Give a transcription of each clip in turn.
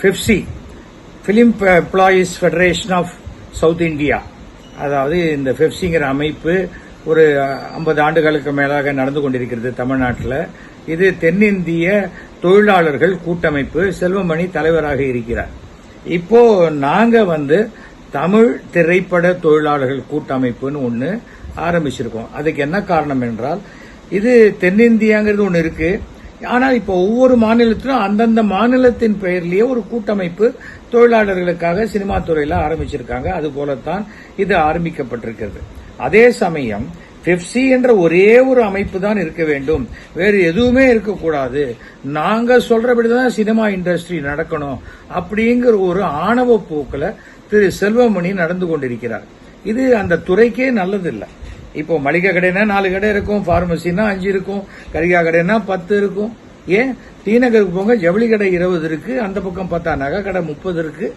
FEFSI film employees federation of South India அதாவது இந்த ஃபெப்சிங்கிற அமைப்பு ஒரு ஐம்பது ஆண்டுகளுக்கு மேலாக நடந்து கொண்டிருக்கிறது தமிழ்நாட்டில். இது தென்னிந்திய தொழிலாளர்கள் கூட்டமைப்பு செல்வமணி தலைவராக இருக்கிறார். இப்போ நாங்க வந்து தமிழ் திரைப்பட தொழிலாளர்கள் கூட்டமைப்புன்னு ஒன்று ஆரம்பிச்சிருக்கோம். அதுக்கு என்ன காரணம் என்றால் இது தென்னிந்தியாங்கிறது ஒன்று இருக்குது ஆனால் இப்போ ஒவ்வொரு மாநிலத்திலும் அந்தந்த மாநிலத்தின் பெயர்லேயே ஒரு கூட்டமைப்பு தொழிலாளர்களுக்காக சினிமா துறையில் ஆரம்பிச்சிருக்காங்க. அது போலத்தான் இது ஆரம்பிக்கப்பட்டிருக்கிறது. அதே சமயம் பெப்சி என்ற ஒரே ஒரு அமைப்பு தான் இருக்க வேண்டும். வேறு எதுவுமே இருக்கக்கூடாது. நாங்க சொல்றபடிதான் சினிமா இண்டஸ்ட்ரி நடக்கணும் அப்படிங்கிற ஒரு ஆணவ போக்கில் திரு செல்வமணி நடந்து கொண்டிருக்கிறார். இது அந்த துறைக்கே நல்லதில்லை. இப்போ மளிகை கடைனா நாலு கடை இருக்கும் பார்மசினா அஞ்சு இருக்கும் கரிகா கடைனா பத்து இருக்கும். ஏன்? டி நகருக்கு போங்க ஜவுளி கடை இருபது இருக்கு அந்த பக்கம் பார்த்தா நகை கடை முப்பது இருக்கு.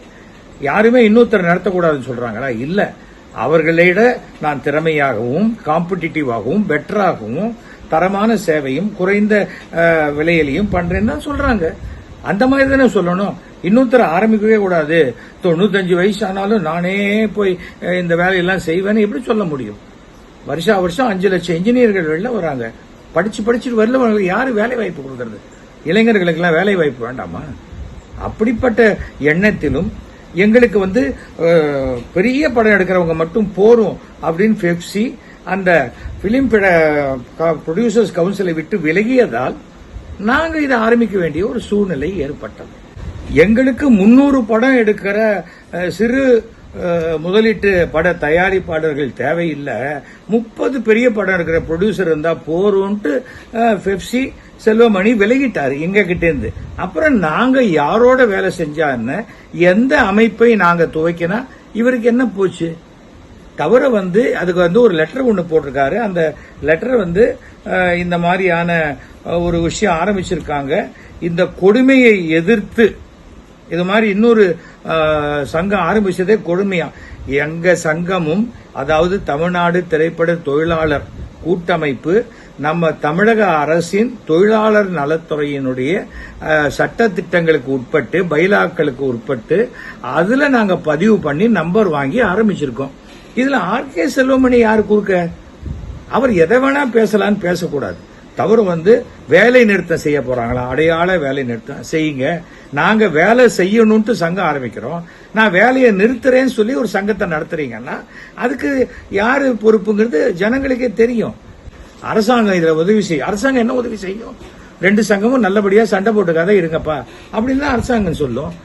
யாருமே இன்னொருத்தர் நடத்தக்கூடாதுன்னு சொல்றாங்களா? இல்ல. அவர்களிட நான் திறமையாகவும் காம்படிட்டிவாகவும் பெட்டராகவும் தரமான சேவையும் குறைந்த விலையிலையும் பண்றேன்னு தான் சொல்றாங்க. அந்த மாதிரி தானே சொல்லணும். இன்னொருத்தர் ஆரம்பிக்கவே கூடாது. தொண்ணூத்தஞ்சு வயசு ஆனாலும் நானே போய் இந்த வேலையெல்லாம் செய்வேன்னு எப்படி சொல்ல முடியும்? வருஷா வருஷம் அஞ்சு லட்சம் இன்ஜினியர்கள் வெளில வராங்க. படிச்சு படிச்சுட்டு வரல யாரு வேலை வாய்ப்பு கொடுக்கறது? இளைஞர்களுக்கெல்லாம் வேலை வாய்ப்பு வேண்டாமா? அப்படிப்பட்ட எண்ணத்திலும் எங்களுக்கு வந்து பெரிய படம் எடுக்கிறவங்க மட்டும் போரும் அப்படின்னு பெப்சி அந்த பிலிம் ப்ரொடியூசர்ஸ் கவுன்சிலை விட்டு விலகியதால் நாங்கள் இதை ஆரம்பிக்க வேண்டிய ஒரு சூழ்நிலை ஏற்பட்டது. எங்களுக்கு முன்னூறு படம் எடுக்கிற சிறு முதலீட்டு பட தயாரிப்பாளர்கள் தேவையில்லை. முப்பது பெரிய படம் இருக்கிற ப்ரொடியூசர் இருந்தா போறோன்ட்டு பெப்சி செல்வமணி விலகிட்டாரு எங்க அப்புறம் நாங்க யாரோட வேலை செஞ்சா என்ன? எந்த அமைப்பை நாங்க துவைக்கினா இவருக்கு என்ன போச்சு? தவிர வந்து அதுக்கு வந்து ஒரு லெட்டர் ஒன்று போட்டிருக்காரு. அந்த லெட்டர் வந்து இந்த மாதிரியான ஒரு விஷயம் ஆரம்பிச்சிருக்காங்க. இந்த கொடுமையை எதிர்த்து இது மாதிரி இன்னொரு சங்கம் ஆரம்பிச்சதே கொடுமையா? எங்க சங்கமும் அதாவது தமிழ்நாடு திரைப்பட தொழிலாளர் கூட்டமைப்பு நம்ம தமிழக அரசின் தொழிலாளர் நலத்துறையினுடைய சட்ட திட்டங்களுக்கு உட்பட்டு பைலாக்களுக்கு உட்பட்டு அதுல நாங்க பதிவு பண்ணி நம்பர் வாங்கி ஆரம்பிச்சிருக்கோம். இதுல ஆர் கே செல்வமணி யாரு குறுக்க? அவர் எதை வேணா பேசலாம்னு பேசக்கூடாது. தவறு வந்து வேலை நிறுத்தம் செய்ய போறாங்களா? அடையாள வேலை நிறுத்தம் செய்யுங்க. நாங்க வேலை செய்யணும்ட்டு சங்கம் ஆரம்பிக்கிறோம். நான் வேலையை நிறுத்துறேன்னு சொல்லி ஒரு சங்கத்தை நடத்துறீங்கன்னா அதுக்கு யாரு பொறுப்புங்கிறது ஜனங்களுக்கே தெரியும். அரசாங்கம் இதுல உதவி செய்யும். அரசாங்கம் என்ன உதவி செய்யும்? ரெண்டு சங்கமும் நல்லபடியா சண்டை போட்டுக்காத இருங்கப்பா. அப்படின்னு தான் அரசாங்கம் சொல்லும்.